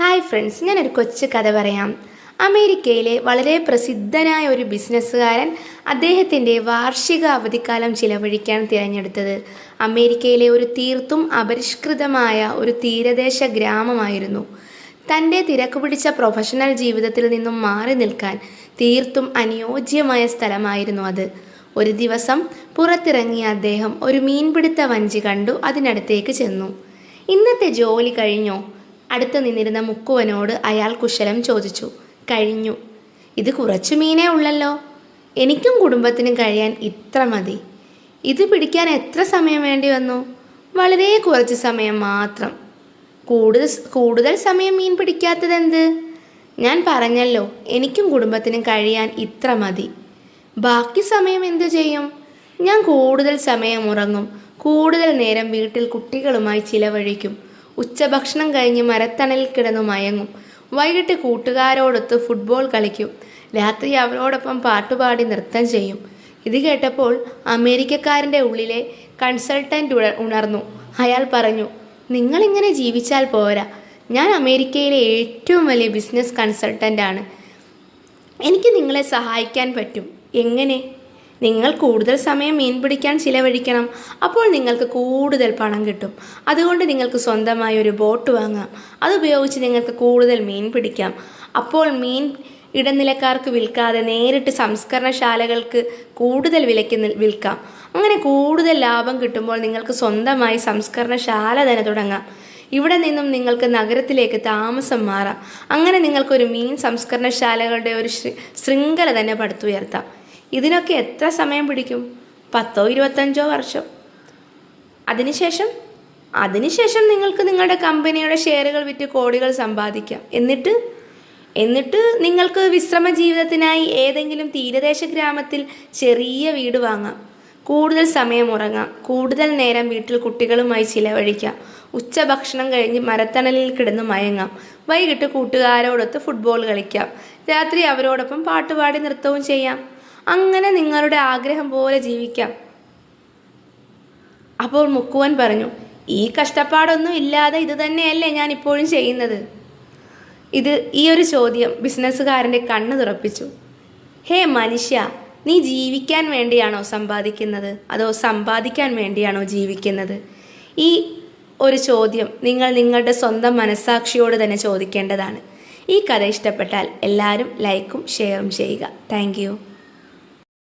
Hi friends ഞാനൊരു കൊച്ചു കഥ പറയാം. അമേരിക്കയിലെ വളരെ പ്രസിദ്ധനായ ഒരു ബിസിനസ്സുകാരൻ അദ്ദേഹത്തിന്റെ വാർഷിക അവധിക്കാലം ചിലവഴിക്കാൻ തിരഞ്ഞെടുത്തത് അമേരിക്കയിലെ ഒരു തീർത്തും അപരിഷ്കൃതമായ ഒരു തീരദേശ ഗ്രാമമായിരുന്നു. തന്റെ തിരക്ക് പിടിച്ച പ്രൊഫഷണൽ ജീവിതത്തിൽ നിന്നും മാറി നിൽക്കാൻ തീർത്തും അനുയോജ്യമായ സ്ഥലമായിരുന്നു അത്. ഒരു ദിവസം പുറത്തിറങ്ങിയ അദ്ദേഹം ഒരു മീൻപിടുത്ത വഞ്ചി കണ്ടു അതിനടുത്തേക്ക് ചെന്നു. ഇന്നത്തെ ജോലി കഴിഞ്ഞോ? അടുത്ത് നിന്നിരുന്ന മുക്കുവനോട് അയാൾ കുശലം ചോദിച്ചു. കഴിഞ്ഞു. ഇത് കുറച്ചു മീനേ ഉള്ളല്ലോ. എനിക്കും കുടുംബത്തിനും കഴിയാൻ ഇത്ര മതി. ഇത് പിടിക്കാൻ എത്ര സമയം വേണ്ടി വന്നു? വളരെ കുറച്ച് സമയം മാത്രം. കൂടുതൽ കൂടുതൽ സമയം മീൻ പിടിക്കാത്തതെന്ത്? ഞാൻ പറഞ്ഞല്ലോ എനിക്കും കുടുംബത്തിനും കഴിയാൻ ഇത്ര മതി. ബാക്കി സമയം എന്തു ചെയ്യും? ഞാൻ കൂടുതൽ സമയം ഉറങ്ങും. കൂടുതൽ നേരം വീട്ടിൽ കുട്ടികളുമായി ചിലവഴിക്കും. ഉച്ചഭക്ഷണം കഴിഞ്ഞ് മരത്തണലിൽ കിടന്നു മയങ്ങും. വൈകിട്ട് കൂട്ടുകാരോടൊത്ത് ഫുട്ബോൾ കളിക്കും. രാത്രി അവരോടൊപ്പം പാട്ടുപാടി നൃത്തം ചെയ്യും. ഇത് കേട്ടപ്പോൾ അമേരിക്കക്കാരന്റെ ഉള്ളിലെ കൺസൾട്ടന്റ് ഉണ ഉണർന്നു. അയാൾ പറഞ്ഞു നിങ്ങളിങ്ങനെ ജീവിച്ചാൽ പോരാ. ഞാൻ അമേരിക്കയിലെ ഏറ്റവും വലിയ ബിസിനസ് കൺസൾട്ടന്റാണ് എനിക്ക് നിങ്ങളെ സഹായിക്കാൻ പറ്റും. എങ്ങനെ? നിങ്ങൾ കൂടുതൽ സമയം മീൻ പിടിക്കാൻ ചിലവഴിക്കണം. അപ്പോൾ നിങ്ങൾക്ക് കൂടുതൽ പണം കിട്ടും. അതുകൊണ്ട് നിങ്ങൾക്ക് സ്വന്തമായി ഒരു ബോട്ട് വാങ്ങാം. അതുപയോഗിച്ച് നിങ്ങൾക്ക് കൂടുതൽ മീൻ പിടിക്കാം. അപ്പോൾ മീൻ ഇടനിലക്കാർക്ക് വിൽക്കാതെ നേരിട്ട് സംസ്കരണശാലകൾക്ക് കൂടുതൽ വിലയ്ക്ക് വിൽക്കാം. അങ്ങനെ കൂടുതൽ ലാഭം കിട്ടുമ്പോൾ നിങ്ങൾക്ക് സ്വന്തമായി സംസ്കരണശാല തന്നെ തുടങ്ങാം. ഇവിടെ നിന്നും നിങ്ങൾക്ക് നഗരത്തിലേക്ക് താമസം മാറാം. അങ്ങനെ നിങ്ങൾക്കൊരു മീൻ സംസ്കരണശാലകളുടെ ഒരു ശൃംഖല തന്നെ പടുത്തുയർത്താം. ഇതിനൊക്കെ എത്ര സമയം പിടിക്കും? പത്തോ ഇരുപത്തഞ്ചോ വർഷം. അതിനുശേഷം അതിനുശേഷം നിങ്ങൾക്ക് നിങ്ങളുടെ കമ്പനിയുടെ ഷെയറുകൾ വിറ്റ് കോടികൾ സമ്പാദിക്കാം. എന്നിട്ട് എന്നിട്ട് നിങ്ങൾക്ക് വിശ്രമ ജീവിതത്തിനായി ഏതെങ്കിലും തീരദേശ ഗ്രാമത്തിൽ ചെറിയ വീട് വാങ്ങാം. കൂടുതൽ സമയം ഉറങ്ങാം. കൂടുതൽ നേരം വീട്ടിൽ കുട്ടികളുമായി ചിലവഴിക്കാം. ഉച്ചഭക്ഷണം കഴിഞ്ഞ് മരത്തണലിൽ കിടന്ന് മയങ്ങാം. വൈകിട്ട് കൂട്ടുകാരോടൊത്ത് ഫുട്ബോൾ കളിക്കാം. രാത്രി അവരോടൊപ്പം പാട്ടുപാടി നൃത്തവും ചെയ്യാം. അങ്ങനെ നിങ്ങളുടെ ആഗ്രഹം പോലെ ജീവിക്കാം. അപ്പോൾ മുക്കുവൻ പറഞ്ഞു ഈ കഷ്ടപ്പാടൊന്നും ഇല്ലാതെ ഇത് തന്നെയല്ലേ ഞാൻ ഇപ്പോഴും ചെയ്യുന്നത്? ഇത് ഈ ഒരു ചോദ്യം ബിസിനസ്സുകാരന്റെ കണ്ണ് തുറപ്പിച്ചു. ഹേ മനുഷ്യ നീ ജീവിക്കാൻ വേണ്ടിയാണോ സമ്പാദിക്കുന്നത്? അതോ സമ്പാദിക്കാൻ വേണ്ടിയാണോ ജീവിക്കുന്നത്? ഈ ഒരു ചോദ്യം നിങ്ങൾ നിങ്ങളുടെ സ്വന്തം മനസ്സാക്ഷിയോട് തന്നെ ചോദിക്കേണ്ടതാണ്. ഈ കഥ ഇഷ്ടപ്പെട്ടാൽ എല്ലാവരും ലൈക്കും ഷെയറും ചെയ്യുക. താങ്ക്